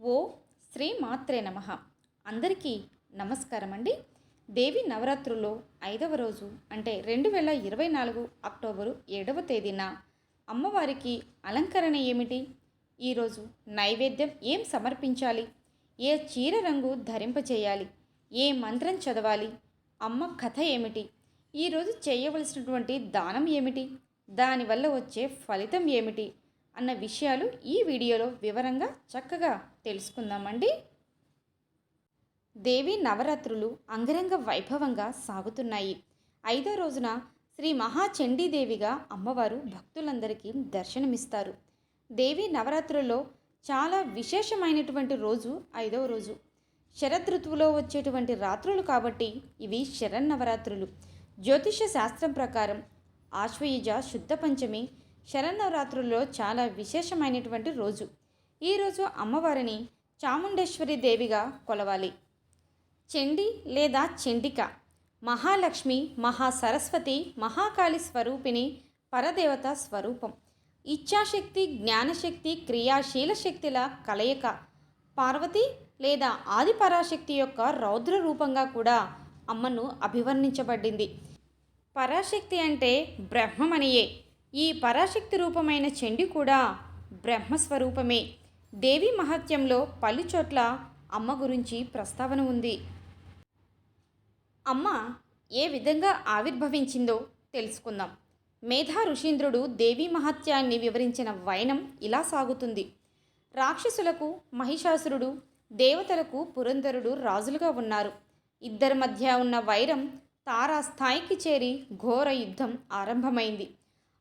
ఓ శ్రీ మాత్రే నమ. అందరికీ నమస్కారం అండి దేవి నవరాత్రుల్లో ఐదవ రోజు అంటే రెండు వేల ఇరవై నాలుగు అక్టోబరు ఏడవ తేదీన అమ్మవారికి అలంకరణ ఏమిటి? ఈరోజు నైవేద్యం ఏం సమర్పించాలి? ఏ చీర రంగు ధరింపచేయాలి ఏ మంత్రం చదవాలి? అమ్మ కథ ఏమిటి? ఈరోజు చేయవలసినటువంటి దానం ఏమిటి? దానివల్ల వచ్చే ఫలితం ఏమిటి? అన్న విషయాలు ఈ వీడియోలో వివరంగా చక్కగా తెలుసుకుందామండి. దేవి నవరాత్రులు అంగరంగ వైభవంగా సాగుతున్నాయి. ఐదో రోజున శ్రీ మహాచండీదేవిగా అమ్మవారు భక్తులందరికీ దర్శనమిస్తారు. దేవి నవరాత్రుల్లో చాలా విశేషమైనటువంటి రోజు ఐదవ రోజు. శరదృతువులో వచ్చేటువంటి రాత్రులు కాబట్టి ఇవి శరన్నవరాత్రులు. జ్యోతిష శాస్త్రం ప్రకారం ఆశ్వయుజ శుద్ధ పంచమి శరన్నవరాత్రుల్లో చాలా విశేషమైనటువంటి రోజు. ఈరోజు అమ్మవారిని చాముండేశ్వరి దేవిగా కొలవాలి. చండి లేదా చండిక మహాలక్ష్మి మహాసరస్వతి మహాకాళి స్వరూపిణి పరదేవత స్వరూపం. ఇచ్ఛాశక్తి జ్ఞానశక్తి క్రియాశీల శక్తిల కలయిక. పార్వతి లేదా ఆదిపరాశక్తి యొక్క రౌద్ర రూపంగా కూడా అమ్మను అభివర్ణించబడింది. పరాశక్తి అంటే బ్రహ్మమనియే. ఈ పరాశక్తి రూపమైన చండి కూడా బ్రహ్మస్వరూపమే. దేవి మహత్యంలో పలుచోట్ల అమ్మ గురించి ప్రస్తావన ఉంది. అమ్మ ఏ విధంగా ఆవిర్భవించిందో తెలుసుకుందాం. మేధా ఋషీంద్రుడు దేవీ మహత్యాన్ని వివరించిన వైనం ఇలా సాగుతుంది. రాక్షసులకు మహిషాసురుడు దేవతలకు పురంధరుడు రాజులుగా ఉన్నారు. ఇద్దరి మధ్య ఉన్న వైరం తారా స్థాయికి చేరి ఘోర యుద్ధం ఆరంభమైంది.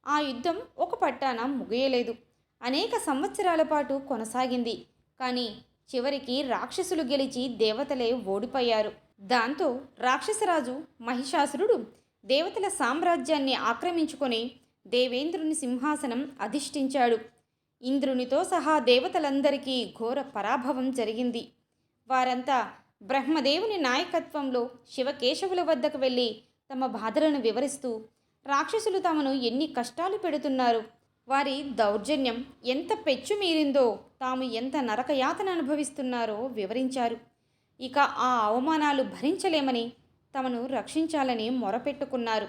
ఆ యుద్ధం ఒక పట్టాన ముగియలేదు. అనేక సంవత్సరాల పాటు కొనసాగింది. కానీ చివరికి రాక్షసులు గెలిచి దేవతలే ఓడిపోయారు. దాంతో రాక్షసరాజు మహిషాసురుడు దేవతల సామ్రాజ్యాన్ని ఆక్రమించుకొని దేవేంద్రుని సింహాసనం అధిష్ఠించాడు. ఇంద్రునితో సహా దేవతలందరికీ ఘోర పరాభవం జరిగింది. వారంతా బ్రహ్మదేవుని నాయకత్వంలో శివకేశవుల వద్దకు వెళ్ళి తమ బాధలను వివరిస్తూ రాక్షసులు తమను ఎన్ని కష్టాలు పెడుతున్నారు? వారి దౌర్జన్యం ఎంత పెచ్చు మీరిందో తాము ఎంత నరకయాతన అనుభవిస్తున్నారో వివరించారు. ఇక ఆ అవమానాలు భరించలేమని తమను రక్షించాలని మొరపెట్టుకున్నారు.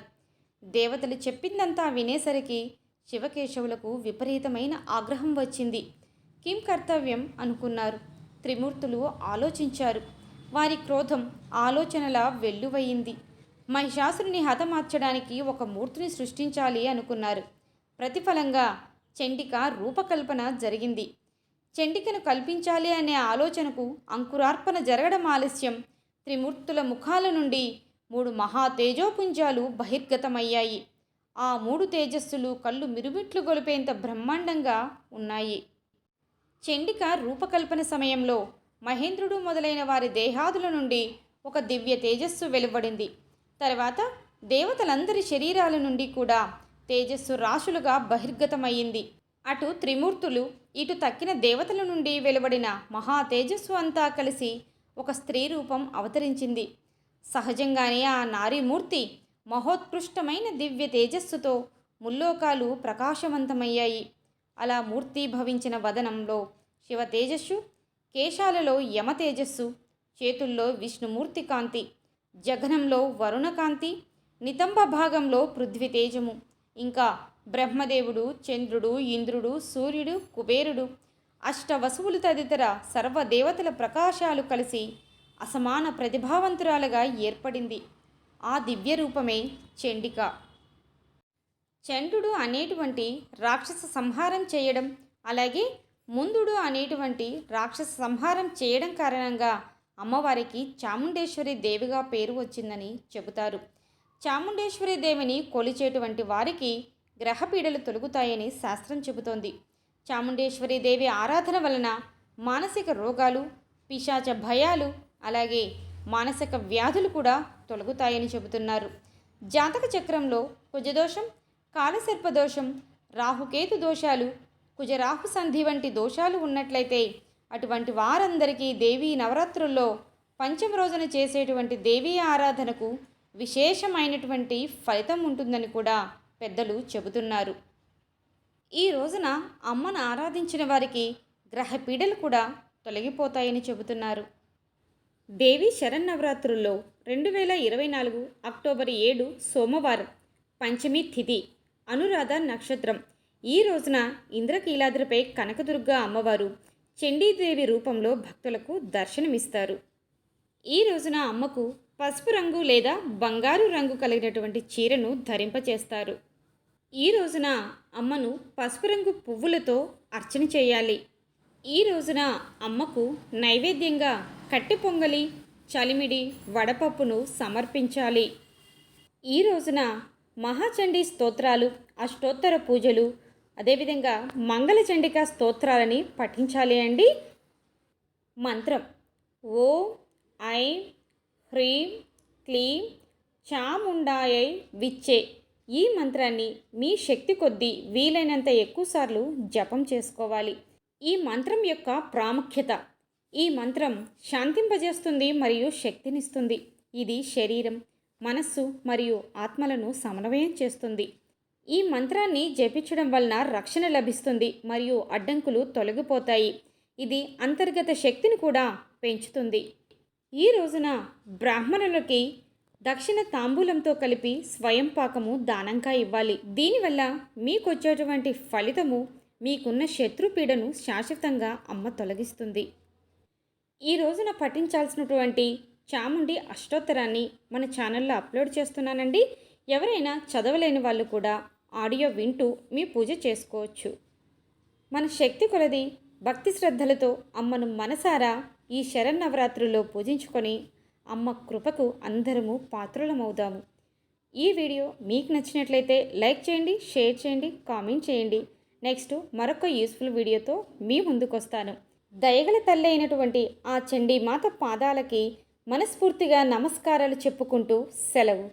దేవతలు చెప్పిందంతా వినేసరికి శివకేశవులకు విపరీతమైన ఆగ్రహం వచ్చింది. కిం కర్తవ్యం అనుకున్నారు. త్రిమూర్తులు ఆలోచించారు. వారి క్రోధం ఆలోచనల వెల్లువయింది. మహిషాసురుని హతమార్చడానికి ఒక మూర్తిని సృష్టించాలి అనుకున్నారు. ప్రతిఫలంగా చండిక రూపకల్పన జరిగింది. చండికను కల్పించాలి అనే ఆలోచనకు అంకురార్పణ జరగడం ఆలస్యం. త్రిమూర్తుల ముఖాల నుండి మూడు మహా తేజోపుంజాలు బహిర్గతమయ్యాయి. ఆ మూడు తేజస్సులు కళ్ళు మిరుమిట్లు గొలిపేంత బ్రహ్మాండంగా ఉన్నాయి. చండిక రూపకల్పన సమయంలో మహేంద్రుడు మొదలైన వారి దేహాదుల నుండి ఒక దివ్య తేజస్సు వెలువడింది. తర్వాత దేవతలందరి శరీరాల నుండి కూడా తేజస్సు రాశులుగా బహిర్గతమయ్యింది. అటు త్రిమూర్తులు ఇటు తక్కిన దేవతల నుండి వెలువడిన మహా తేజస్సు అంతా కలిసి ఒక స్త్రీ రూపం అవతరించింది. సహజంగానే ఆ నారీమూర్తి మహోత్కృష్టమైన దివ్య తేజస్సుతో ముల్లోకాలు ప్రకాశవంతమయ్యాయి. అలా మూర్తి భవించిన వదనంలో శివ తేజస్సు కేశాలలో యమ తేజస్సు చేతుల్లో విష్ణుమూర్తి కాంతి. జఘనంలో వరుణకాంతి నితంబ భాగంలో పృథ్వీతేజము. ఇంకా బ్రహ్మదేవుడు చంద్రుడు ఇంద్రుడు సూర్యుడు కుబేరుడు అష్టవసువులు తదితర సర్వదేవతల ప్రకాశాలు కలిసి అసమాన ప్రతిభావంతురాలుగా ఏర్పడింది. ఆ దివ్య రూపమే చండిక. చండుడు అనేటువంటి రాక్షస సంహారం చేయడం అలాగే ముందుడు అనేటువంటి రాక్షస సంహారం చేయడం కారణంగా అమ్మవారికి చాముండేశ్వరి దేవిగా పేరు వచ్చిందని చెబుతారు. చాముండేశ్వరి దేవిని కొలిచేటువంటి వారికి గ్రహపీడలు తొలుగుతాయని శాస్త్రం చెబుతోంది. చాముండేశ్వరి దేవి ఆరాధన వలన మానసిక రోగాలు పిశాచ భయాలు అలాగే మానసిక వ్యాధులు కూడా తొలగుతాయని చెబుతున్నారు. జాతక చక్రంలో కుజదోషం కాలసర్పదోషం రాహుకేతు దోషాలు కుజరాహు సంధి వంటి దోషాలు ఉన్నట్లయితే అటువంటి వారందరికీ దేవీ నవరాత్రుల్లో పంచమ రోజున చేసేటువంటి దేవీ ఆరాధనకు విశేషమైనటువంటి ఫలితం ఉంటుందని కూడా పెద్దలు చెబుతున్నారు. ఈ రోజున అమ్మను ఆరాధించిన వారికి గ్రహ పీడలు కూడా తొలగిపోతాయని చెబుతున్నారు. దేవి శరన్నవరాత్రుల్లో రెండు వేల ఇరవై నాలుగు అక్టోబర్ ఏడు సోమవారం పంచమి తిథి అనురాధ నక్షత్రం. ఈ రోజున ఇంద్రకీలాద్రిపై కనకదుర్గ అమ్మవారు చండీదేవి రూపంలో భక్తులకు దర్శనమిస్తారు. ఈ రోజున అమ్మకు పసుపు రంగు లేదా బంగారు రంగు కలిగినటువంటి చీరను ధరింపచేస్తారు. ఈ రోజున అమ్మను పసుపు రంగు పువ్వులతో అర్చన చేయాలి. ఈ రోజున అమ్మకు నైవేద్యంగా కట్టి పొంగలి చలిమిడి వడపప్పును సమర్పించాలి. ఈ రోజున మహాచండీ స్తోత్రాలు అష్టోత్తర పూజలు అదేవిధంగా మంగళచండిక స్తోత్రాలని పఠించాలి అండి. మంత్రం. ఓ ఐం హ్రీం క్లీం చాముండాయై విచ్చే. ఈ మంత్రాన్ని మీ శక్తి కొద్దీ వీలైనంత ఎక్కువసార్లు జపం చేసుకోవాలి. ఈ మంత్రం యొక్క ప్రాముఖ్యత. ఈ మంత్రం శాంతింపజేస్తుంది మరియు శక్తినిస్తుంది. ఇది శరీరం మనస్సు మరియు ఆత్మలను సమన్వయం చేస్తుంది. ఈ మంత్రాన్ని జపించడం వలన రక్షణ లభిస్తుంది మరియు అడ్డంకులు తొలగిపోతాయి. ఇది అంతర్గత శక్తిని కూడా పెంచుతుంది. ఈ రోజున బ్రాహ్మణులకి దక్షిణ తాంబూలంతో కలిపి స్వయం పాకము దానంగా ఇవ్వాలి. దీనివల్ల మీకు వచ్చేటువంటి ఫలితము మీకున్న శత్రుపీడను శాశ్వతంగా అమ్మ తొలగిస్తుంది. ఈ రోజున పఠించాల్సినటువంటి చాముండి అష్టోత్తరాన్ని మన ఛానల్లో అప్లోడ్ చేస్తున్నానండి. ఎవరైనా చదవలేని వాళ్ళు కూడా ఆడియో వింటూ మీ పూజ చేసుకోవచ్చు. మన శక్తి కొలది భక్తి శ్రద్ధలతో అమ్మను మనసారా ఈ శరన్నవరాత్రుల్లో పూజించుకొని అమ్మ కృపకు అందరము పాత్రులమవుదాము. ఈ వీడియో మీకు నచ్చినట్లయితే లైక్ చేయండి షేర్ చేయండి కామెంట్ చేయండి. నెక్స్ట్ మరొక యూస్ఫుల్ వీడియోతో మీ ముందుకు వస్తాను దయగల తల్లి అయినటువంటి ఆ చండీమాత పాదాలకి మనస్ఫూర్తిగా నమస్కారాలు చెప్పుకుంటూ సెలవు.